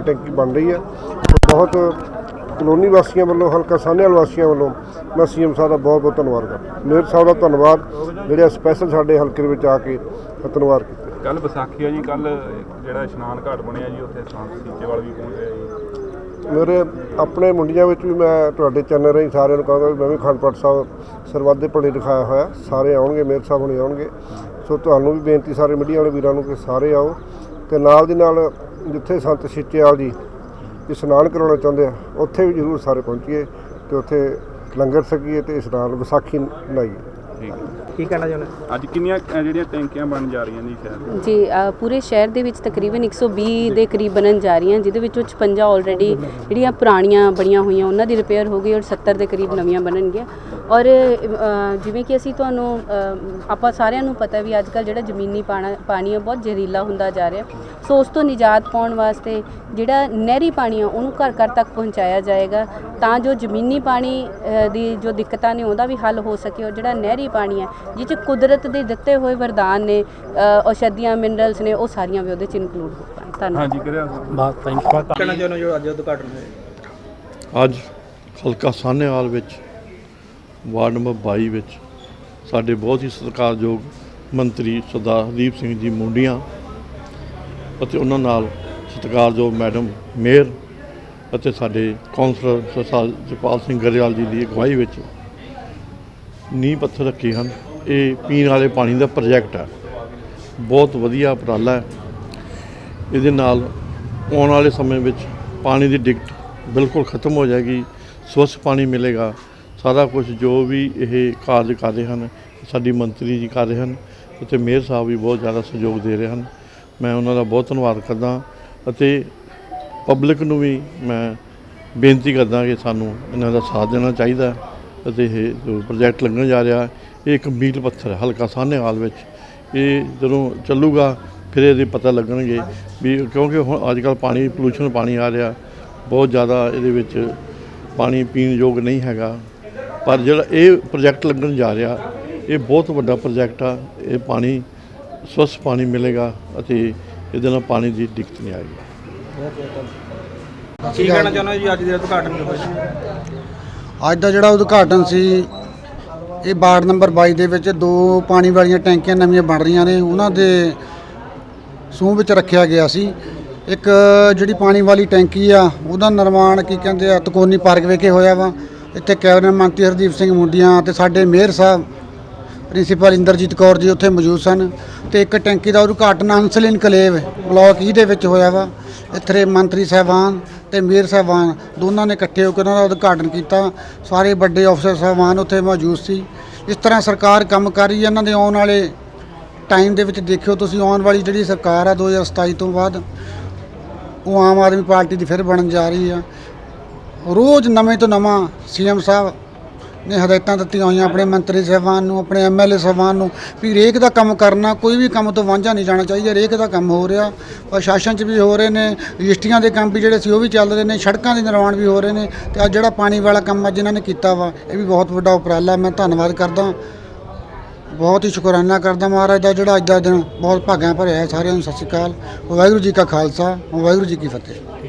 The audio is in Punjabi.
ਟੈਂਕੀ ਬਣ ਰਹੀ ਹੈ। ਬਹੁਤ ਕਲੋਨੀ ਵਾਸੀਆਂ ਵੱਲੋਂ ਹਲਕਾ ਸਾਹਨੇਵਾਲ ਵਾਸੀਆਂ ਵੱਲੋਂ ਮੈਂ ਸੀਐਮ ਸਾਹਿਬ ਦਾ ਬਹੁਤ ਬਹੁਤ ਧੰਨਵਾਦ ਕਰਦਾ ਮੇਅਰ ਸਾਹਿਬ ਦਾ ਧੰਨਵਾਦ ਜਿਹੜੇ ਸਪੈਸ਼ਲ ਸਾਡੇ ਹਲਕੇ ਦੇ ਵਿੱਚ ਆ ਕੇ ਧੰਨਵਾਦ ਕੀਤਾ। ਕੱਲ ਵਿਸਾਖੀ ਆ ਜੀ ਕੱਲ ਜਿਹੜਾ ਇਸ਼ਨਾਨ ਘਾਟ ਬਣਿਆ ਜੀ ਉੱਥੇ ਸੰਤ ਸੀਚੇਵਾਲ ਵੀ ਪਹੁੰਚ ਰਿਹਾ ਜੀ। ਮੇਰੇ ਆਪਣੇ ਮੁੰਡਿਆਂ ਵਿੱਚ ਵੀ ਮੈਂ ਤੁਹਾਡੇ ਚੈਨਲ ਰਾਹੀਂ ਸਾਰਿਆਂ ਨੂੰ ਕਹਾਂਗਾ ਵੀ ਮੈਂ ਵੀ ਖੰਡਪਟ ਸਾਹਿਬ ਸਰਬੱਤ ਦੇ ਭਲੇ ਦਿਖਾਇਆ ਹੋਇਆ। ਸਾਰੇ ਆਉਣਗੇ ਮੇਅਰ ਸਾਹਿਬ ਹੁਣੇ ਆਉਣਗੇ। ਸੋ ਤੁਹਾਨੂੰ ਵੀ ਬੇਨਤੀ ਸਾਰੇ ਮੀਡੀਆ ਵਾਲੇ ਵੀਰਾਂ ਨੂੰ ਕਿ ਸਾਰੇ ਆਓ ਤੇ ਨਾਲ ਦੀ ਨਾਲ ਜਿੱਥੇ ਸੰਤ ਛਿੱਚੇਵਾਲ ਜੀ ਇਸ਼ਨਾਨ ਕਰਾਉਣਾ ਚਾਹੁੰਦੇ ਆ, ਉੱਥੇ ਵੀ ਜ਼ਰੂਰ ਸਾਰੇ ਪਹੁੰਚੀਏ ਤੇ ਉੱਥੇ ਲੰਗਰ ਛਕੀਏ ਤੇ ਇਸ਼ਨਾਨ ਵਿਸਾਖੀ ਮਨਾਈਏ ਠੀਕ ਹੈ। ਕੀ ਕਹਿਣਾ ਚਾਹੁੰਦੇ ਅੱਜ ਕਿੰਨੀਆਂ ਜਿਹੜੀਆਂ ਟੈਂਕੀਆਂ ਬਣ ਜਾ ਰਹੀਆਂ ਜੀ ਸ਼ਹਿਰ ਜੀ ਅ, ਪੂਰੇ ਸ਼ਹਿਰ ਦੇ ਵਿੱਚ ਤਕਰੀਬਨ 120 ਦੇ ਕਰੀਬ ਬਣਨ ਜਾ ਰਹੀਆਂ ਜਿਹਦੇ ਵਿੱਚੋਂ 56 ਆਲਰੇਡੀ ਜਿਹੜੀਆਂ ਪੁਰਾਣੀਆਂ ਬਣੀਆਂ ਹੋਈਆਂ ਉਹਨਾਂ ਦੀ ਰਿਪੇਅਰ ਹੋ ਗਈ ਔਰ 70 ਦੇ ਕਰੀਬ ਨਵੀਆਂ ਬਣਨਗੀਆਂ। ਔਰ ਅ, ਜਿਵੇਂ ਕਿ ਅਸੀਂ ਤੁਹਾਨੂੰ ਅ, ਆਪਾਂ ਸਾਰਿਆਂ ਨੂੰ ਪਤਾ ਵੀ ਅੱਜ ਕੱਲ ਜਿਹੜਾ ਜ਼ਮੀਨੀ ਪਾਣਾ ਪਾਣੀ ਹੈ ਬਹੁਤ ਜ਼ਹਿਰੀਲਾ ਹੁੰਦਾ ਜਾ ਰਿਹਾ। ਸੋ ਉਸ ਤੋਂ ਨਿਜਾਤ ਪਾਉਣ ਵਾਸਤੇ ਜਿਹੜਾ ਨਹਿਰੀ ਪਾਣੀ ਆ ਉਹਨੂੰ ਘਰ ਘਰ ਤੱਕ ਪਹੁੰਚਾਇਆ ਜਾਏਗਾ ਤਾਂ ਜੋ ਜ਼ਮੀਨੀ ਪਾਣੀ ਅ, ਦੀ ਜੋ ਦਿੱਕਤਾਂ ਨੇ ਉਹਦਾ ਵੀ ਹੱਲ ਹੋ ਸਕੇ ਔਰ ਜਿਹੜਾ ਨਹਿਰੀ ਪਾਣੀ ਹੈ ਜਿਹ 'ਚ ਕੁਦਰਤ ਦੇ ਦਿੱਤੇ ਹੋਏ ਵਰਦਾਨ ਨੇ ਔਸ਼ਧੀਆਂ ਮਿਨਰਲਸ ਨੇ ਉਹ ਸਾਰੀਆਂ ਵੀ ਉਹਦੇ 'ਚ ਇਨਕਲੂਡ ਹੋ ਪਾਣ ਧੰਨਵਾਦ। ਹਾਂਜੀ ਕਿਰਿਆ। ਬਾਤ ਥੈਂਕ ਯੂ ਕਹਿਣਾ ਚਾਹੁੰਦੇ ਹੋ ਜੋ ਅੱਜ ਉਦਘਾਟਨ ਹੋਇਆ? ਅੱਜ ਹਲਕਾ ਸਾਹਨੇਵਾਲ ਵਿੱਚ ਵਾਰਡ ਨੰਬਰ 22 ਵਿੱਚ ਸਾਡੇ ਬਹੁਤ ਹੀ ਸਤਿਕਾਰਯੋਗ ਮੰਤਰੀ ਸਰਦਾਰ ਹਰਦੀਪ ਸਿੰਘ ਜੀ ਮੁੰਡੀਆਂ ਅਤੇ ਉਹਨਾਂ ਨਾਲ ਸਤਿਕਾਰਯੋਗ ਮੈਡਮ ਮੇਅਰ ਅਤੇ ਸਾਡੇ ਕੌਂਸਲਰ ਸਰਦਾਰ ਜਪਾਲ ਸਿੰਘ ਗਰੇਵਾਲ ਜੀ ਦੀ ਅਗਵਾਈ ਵਿੱਚ ਨੀਂਹ ਪੱਥਰ ਰੱਖੇ ਹਨ। ਇਹ ਪੀਣ ਵਾਲੇ ਪਾਣੀ ਦਾ ਪ੍ਰੋਜੈਕਟ ਹੈ ਬਹੁਤ ਵਧੀਆ ਉਪਰਾਲਾ ਹੈ। ਇਹਦੇ ਨਾਲ ਆਉਣ ਵਾਲੇ ਸਮੇਂ ਵਿੱਚ ਪਾਣੀ ਦੀ ਦਿੱਕਤ ਬਿਲਕੁਲ ਖਤਮ ਹੋ ਜਾਏਗੀ। ਸਵੱਛ ਪਾਣੀ ਮਿਲੇਗਾ। ਸਾਰਾ ਕੁਝ ਜੋ ਵੀ ਇਹ ਕਾਰਜ ਕਰ ਰਹੇ ਹਨ, ਸਾਡੀ ਮੰਤਰੀ ਜੀ ਕਰ ਰਹੇ ਹਨ ਅਤੇ ਮੇਅਰ ਸਾਹਿਬ ਵੀ ਬਹੁਤ ਜ਼ਿਆਦਾ ਸਹਿਯੋਗ ਦੇ ਰਹੇ ਹਨ। ਮੈਂ ਉਹਨਾਂ ਦਾ ਬਹੁਤ ਧੰਨਵਾਦ ਕਰਦਾ ਅਤੇ ਪਬਲਿਕ ਨੂੰ ਵੀ ਮੈਂ ਬੇਨਤੀ ਕਰਦਾ ਕਿ ਸਾਨੂੰ ਇਹਨਾਂ ਦਾ ਸਾਥ ਦੇਣਾ ਚਾਹੀਦਾ ਅਤੇ ਇਹ ਜੋ ਪ੍ਰੋਜੈਕਟ ਲੱਗਣ ਜਾ ਰਿਹਾ, ਇਹ ਇੱਕ ਮੀਲ ਪੱਥਰ ਹੈ, ਹਲਕਾ ਸਾਹਨੇਵਾਲ ਵਿੱਚ। ਇਹ ਜਦੋਂ ਚੱਲੂਗਾ, ਫਿਰ ਇਹਦੇ ਪਤਾ ਲੱਗਣਗੇ ਵੀ ਕਿਉਂਕਿ ਹੁਣ ਅੱਜ ਕੱਲ੍ਹ ਪਾਣੀ ਪੋਲੂਸ਼ਨ ਪਾਣੀ ਆ ਰਿਹਾ। ਬਹੁਤ ਜ਼ਿਆਦਾ ਇਹਦੇ ਵਿੱਚ ਪਾਣੀ ਪੀਣ ਯੋਗ ਨਹੀਂ ਹੈਗਾ। ਪਰ ਜਿਹੜਾ ਇਹ ਪ੍ਰੋਜੈਕਟ ਲੱਗਣ ਜਾ ਰਿਹਾ, ਇਹ ਬਹੁਤ ਵੱਡਾ ਪ੍ਰੋਜੈਕਟ ਆ। ਇਹ ਪਾਣੀ, ਸਵੱਛ ਪਾਣੀ ਮਿਲੇਗਾ ਅਤੇ ਇਹਦੇ ਨਾਲ ਪਾਣੀ ਦੀ ਦਿੱਕਤ ਨਹੀਂ ਆਏਗੀ। ਕੀ ਕਹਿਣਾ ਚਾਹੁੰਦੇ ਜੀ ਅੱਜ ਦੇ ਉਦਘਾਟਨ ਦੇ ਅੱਜ ਦਾ ਜਿਹੜਾ ਉਦਘਾਟਨ ਸੀ, ਇਹ ਵਾਰਡ ਨੰਬਰ 22 ਦੇ ਵਿੱਚ ਦੋ ਪਾਣੀ ਵਾਲੀਆਂ ਟੈਂਕੀਆਂ ਨਵੀਆਂ ਬਣ ਰਹੀਆਂ ਨੇ, ਉਹਨਾਂ ਦੇ ਸੂਹ ਵਿੱਚ ਰੱਖਿਆ ਗਿਆ ਸੀ। ਇੱਕ ਜਿਹੜੀ ਪਾਣੀ ਵਾਲੀ ਟੈਂਕੀ ਆ, ਉਹਦਾ ਨਿਰਮਾਣ ਕੀ ਕਹਿੰਦੇ ਆ, ਤਕੋਨੀ ਪਾਰਕ ਵਿਖੇ ਹੋਇਆ ਵਾ। ਇੱਥੇ ਕੈਬਨਿਟ ਮੰਤਰੀ ਹਰਦੀਪ ਸਿੰਘ ਮੁੰਡੀਆਂ ਤੇ ਸਾਡੇ ਮੇਅਰ ਸਾਹਿਬ, ਪ੍ਰਿੰਸੀਪਲ ਇੰਦਰਜੀਤ ਕੌਰ ਜੀ ਉੱਥੇ ਮੌਜੂਦ ਸਨ ਤੇ ਇੱਕ ਟੈਂਕੀ ਦਾ ਉਦਘਾਟਨ ਹੰਸਲ ਇਨਕਲੇਵ ਬਲਾਕ ਈ ਦੇ ਵਿੱਚ ਹੋਇਆ ਵਾ। ਇੱਥੇ ਮੰਤਰੀ ਸਾਹਿਬਾਨ ਤੇ ਮੇਅਰ ਸਾਹਿਬਾਨ, ਦੋਨਾਂ ਨੇ ਇਕੱਠੇ ਹੋ ਕੇ ਉਹਨਾਂ ਦਾ ਉਦਘਾਟਨ ਕੀਤਾ। ਸਾਰੇ ਵੱਡੇ ਅਫਸਰ ਸਾਹਿਬਾਨ ਉੱਥੇ ਮੌਜੂਦ ਸੀ। ਇਸ ਤਰ੍ਹਾਂ ਸਰਕਾਰ ਕੰਮ ਕਰ ਰਹੀ ਹੈ, ਇਹਨਾਂ ਦੇ ਆਉਣ ਵਾਲੇ ਟਾਈਮ ਦੇ ਵਿੱਚ ਦੇਖਿਓ ਤੁਸੀਂ, ਆਉਣ ਵਾਲੀ ਜਿਹੜੀ ਸਰਕਾਰ ਆ 2027 ਤੋਂ ਬਾਅਦ, ਉਹ ਆਮ ਆਦਮੀ ਪਾਰਟੀ ਦੀ ਫਿਰ ਬਣਨ ਜਾ ਰਹੀ ਆ। ਰੋਜ਼ ਨਵੇਂ ਤੋਂ ਨਵਾਂ ਸੀਐਮ ਸਾਹਿਬ ਨੇ ਹਦਾਇਤਾਂ ਦਿੱਤੀਆਂ ਹੋਈਆਂ ਆਪਣੇ ਮੰਤਰੀ ਸਾਹਿਬਾਨ ਨੂੰ, ਆਪਣੇ ਐਮਐਲਏ ਸਾਹਿਬਾਨ ਨੂੰ ਵੀ ਰੇਕ ਦਾ ਕੰਮ ਕਰਨਾ, ਕੋਈ ਵੀ ਕੰਮ ਤੋਂ ਵਾਂਝਾ ਨਹੀਂ ਜਾਣਾ ਚਾਹੀਦਾ ਰੇਕ ਦਾ ਕੰਮ ਹੋ ਰਿਹਾ। ਪ੍ਰਸ਼ਾਸਨ 'ਚ ਵੀ ਹੋ ਰਹੇ ਨੇ, ਰਜਿਸਟਰੀਆਂ ਦੇ ਕੰਮ ਵੀ ਜਿਹੜੇ ਸੀ ਉਹ ਵੀ ਚੱਲ ਰਹੇ ਨੇ, ਸੜਕਾਂ ਦੇ ਨਿਰਮਾਣ ਵੀ ਹੋ ਰਹੇ ਨੇ ਤੇ ਅੱਜ ਜਿਹੜਾ ਪਾਣੀ ਵਾਲਾ ਕੰਮ ਅੱਜ ਇਹਨਾਂ ਨੇ ਕੀਤਾ ਵਾ, ਇਹ ਵੀ ਬਹੁਤ ਵੱਡਾ ਉਪਰਾਲਾ, ਮੈਂ ਧੰਨਵਾਦ ਕਰਦਾ। ਬਹੁਤ ਹੀ ਸ਼ੁਕਰਾਨਾ ਕਰਦਾ ਮਹਾਰਾਜ ਦਾ ਜਿਹੜਾ ਅੱਜ ਦਾ ਦਿਨ ਬਹੁਤ ਭਾਗਾਂ ਭਰਿਆ ਸਾਰਿਆਂ ਨੂੰ, ਸਤਿ ਸ਼੍ਰੀ ਅਕਾਲ। ਵਾਹਿਗੁਰੂ ਜੀ ਕਾ ਖਾਲਸਾ, ਵਾਹਿਗੁਰੂ ਜੀ ਕੀ ਫਤਿਹ।